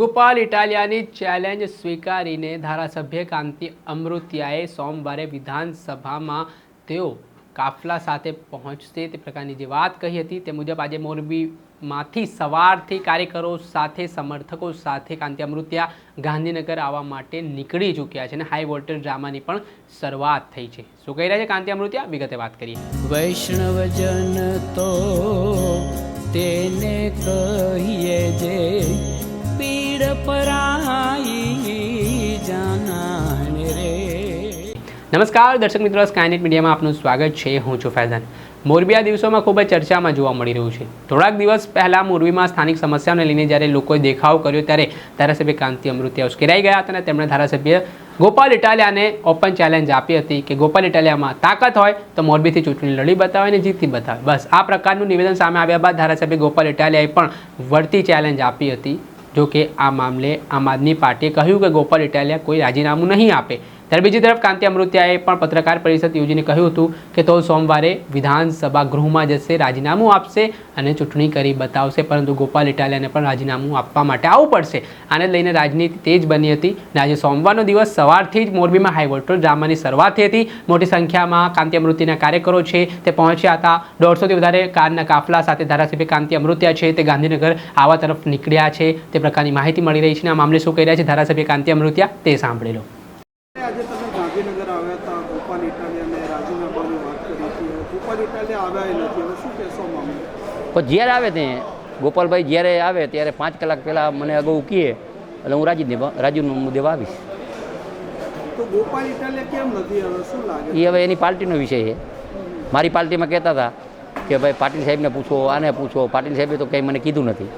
Gopal ઇટાલિયાની challenge સ્વીકારીને ધારાસભ્ય કાંતિ અમૃતિયાએ સોમવારે વિધાનસભામાં તેઓ કાફલા સાથે પહોંચશે. તે પ્રકારની જે વાત કહી હતી તે મુજબ આજે મોરબીમાંથી સવારથી કાર્યકરો સાથે, સમર્થકો સાથે કાંતિ અમૃતિયા ગાંધીનગર આવવા માટે નીકળી ચૂક્યા છે અને હાઈ વોલ્ટેજ ડ્રામાની પણ શરૂઆત થઈ છે. શું કહી રહ્યા છે કાંતિ અમૃતિયા? વિગતે વાત કરીએ. વૈષ્ણવજન તો તેને કહીએ જે નમસ્કાર, દર્શક મિત્રો સ્કાયનેટ મીડિયામાં આપનું સ્વાગત છે. હું છું ફૈઝાન. મોરબી આ દિવસોમાં ખૂબ જ ચર્ચામાં જોવા મળી રહ્યું છે. થોડાક દિવસ પહેલાં મોરબીમાં સ્થાનિક સમસ્યાઓને લઈને જ્યારે લોકોએ દેખાવ કર્યો, ત્યારે ધારાસભ્ય કાંતિ અમૃતિયા ઉશ્કેરાઈ ગયા હતા અને તેમણે ધારાસભ્ય ગોપાલ ઇટાલિયાને ઓપન ચેલેન્જ આપી હતી કે ગોપાલ ઇટાલિયામાં તાકાત હોય તો મોરબીથી ચૂંટણી લડી બતાવે અને જીતી બતાવે. બસ, આ પ્રકારનું નિવેદન સામે આવ્યા બાદ ધારાસભ્ય ગોપાલ ઇટાલિયાએ પણ વળતી ચેલેન્જ આપી હતી. જો કે આ મામલે આમ આદમી પાર્ટીએ કહ્યું કે ગોપાલ ઇટાલિયા કોઈ રાજીનામું નહીં આપે. ત્યારે બીજી તરફ કાંતિ અમૃત્યાએ પણ પત્રકાર પરિષદ યોજીને કહ્યું હતું કે તો સોમવારે વિધાનસભા ગૃહમાં જશે, રાજીનામું આપશે અને ચૂંટણી કરી બતાવશે. પરંતુ ગોપાલ ઇટાલિયાને પણ રાજીનામું આપવા માટે આવવું પડશે. આને લઈને રાજનીતિ તેજ બની હતી અને આજે સોમવારનો દિવસ સવારથી જ મોરબીમાં હાઈ વોલ્ટેજ ડ્રામાની શરૂઆત થઈ હતી. મોટી સંખ્યામાં કાંતિ અમૃતિના કાર્યકરો છે, તે પહોંચ્યા હતા. દોઢસોથી વધારે કારના કાફલા સાથે ધારાસભ્ય કાંતિ અમૃત્યા છે. તે ગાંધીનગર આવા તરફ નીકળ્યા છે. તે પ્રકારની માહિતી મળી રહી છે અને આ મામલે શું કહી રહ્યા છે ધારાસભ્ય કાંતિ અમૃત્યા તે સાંભળી લો આજે તમે ગાંધીનગર આવ્યા હતા ગોપાલ ઇટાલિયાને રાજીનામાની વાત કરી હતી હવે આવ્યા નથી. હવે શું કહેશો મામલે પણ જ્યારે આવે તે ગોપાલભાઈ જ્યારે આવે ત્યારે પાંચ કલાક પહેલાં મને અગાઉ કહે એટલે હું રાજી રાજુનો મુદ્દે આવીશ. એ હવે એની પાર્ટીનો વિષય છે. મારી પાર્ટીમાં કહેતા હતા કે ભાઈ પાટીલ સાહેબને પૂછો આને પૂછો. પાટીલ સાહેબે તો કંઈ મને કીધું નથી.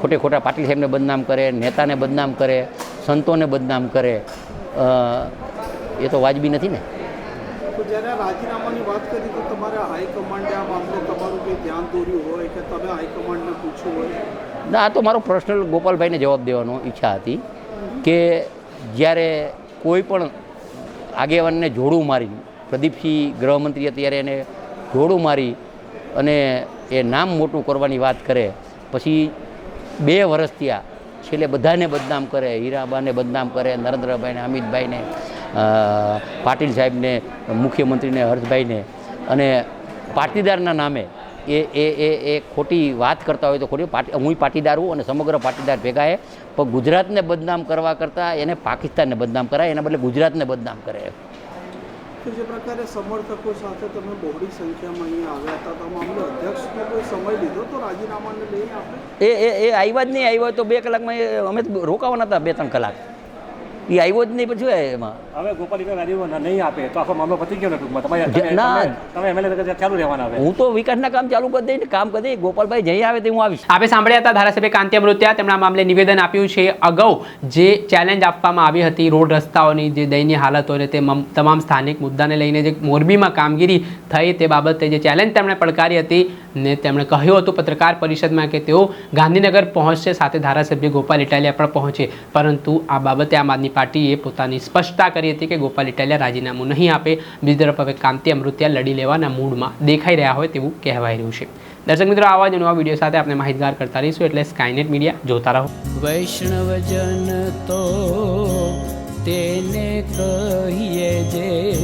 ખોટે ખોટા પાટીલ સાહેબને બદનામ કરે નેતાને બદનામ કરે સંતોને બદનામ કરે. એ તો વાજબી નથી ને? જ્યારે રાજીનામાની વાત કરી તો તમારા હાઈકમાન્ડે આ મામલે તમારું કંઈ ધ્યાન દોર્યું હોય કે તમે હાઈકમાન્ડને પૂછ્યું હોય? ના, આ તો મારો પર્સનલ ગોપાલભાઈને જવાબ દેવાનો ઈચ્છા હતી કે જ્યારે કોઈ પણ આગેવાનને જોડું મારી, પ્રદીપસિંહ ગૃહમંત્રી અત્યારે એને જોડું મારી અને એ નામ મોટું કરવાની વાત કરે, પછી બે વર્ષ થયા, છેલ્લે બધાને બદનામ કરે, હીરાબાને બદનામ કરે, નરેન્દ્રભાઈને, અમિતભાઈને પાટીલ સાહેબને મુખ્યમંત્રીને હર્ષભાઈને અને પાટીદારના નામે એ એ એ એ ખોટી વાત કરતા હોય તો ખોટી પાટી હું પાટીદાર હું અને સમગ્ર પાટીદાર ભેગા છે પણ ગુજરાતને બદનામ કરવા કરતાં એને પાકિસ્તાનને બદનામ કરાય એના બદલે ગુજરાતને બદનામ કરે. તો જે પ્રકારે સમર્થકો સાથે તમે બહોળી સંખ્યામાં અહીંયા આવ્યા હતા તો મામલે અધ્યક્ષનો કોઈ સમય લીધો તો રાજીનામાને લઈને આપણે? એ એ એ આવ્યા જ નહીં આવ્યો તો બે કલાકમાં એ અમે રોકાવાના હતા બે ત્રણ કલાક. એ આવ્યો જ નહીં પછી એમાં? હવે ગોપાલિકા ઇટાલિયા નહીં આપે તો આખો મામલો પતી ગયો ને ટૂંકમાં. તમારે તમે- ના. તમે- એમએલએ ચાલુ રહેવાના હવે. હું તો વિકાસના કામ ચાલુ કરી દઈ કામ કરી દઈ ગોપાલભાઈ જઈ આવે તે હું આવીશ. આપણે સાંભળ્યા હતા ધારાસભ્ય કાંતિ અમૃત્યા તેમના મામલે નિવેદન આપ્યું છે અગાઉ. જે ચેલેન્જ આપવામાં આવી હતી રોડ રસ્તાઓની જે દયનીય હાલતોને તે તમામ સ્થાનિક મુદ્દાને લઈને જે મોરબીમાં કામગીરી થઈ તે બાબતે જે ચેલેન્જ તેમણે પડકારી હતી ને તેમણે કહ્યું હતું પત્રકાર પરિષદમાં કે તેઓ ગાંધીનગર પહોંચશે સાથે ધારાસભ્ય ગોપાલ ઇટાલિયા પણ પહોંચે. પરંતુ આ બાબતે આમ આદમી પાર્ટીએ પોતાની સ્પષ્ટતા કરી હતી કે ગોપાલ ઇટાલિયા રાજીનામું નહીં આપે. બીજી તરફ હવે કાંતિ અમૃત્યા લડી લેવાના મૂડમાં દેખાઈ રહ્યા હોય તેવું કહેવાય રહ્યું છે. દર્શક મિત્રો, આવા જ નવા વીડિયો સાથે આપણે માહિતગાર કરતા રહીશું એટલે સ્કાયનેટ મીડિયા જોતા રહો. વૈષ્ણવજન તો તેને કહીએ જે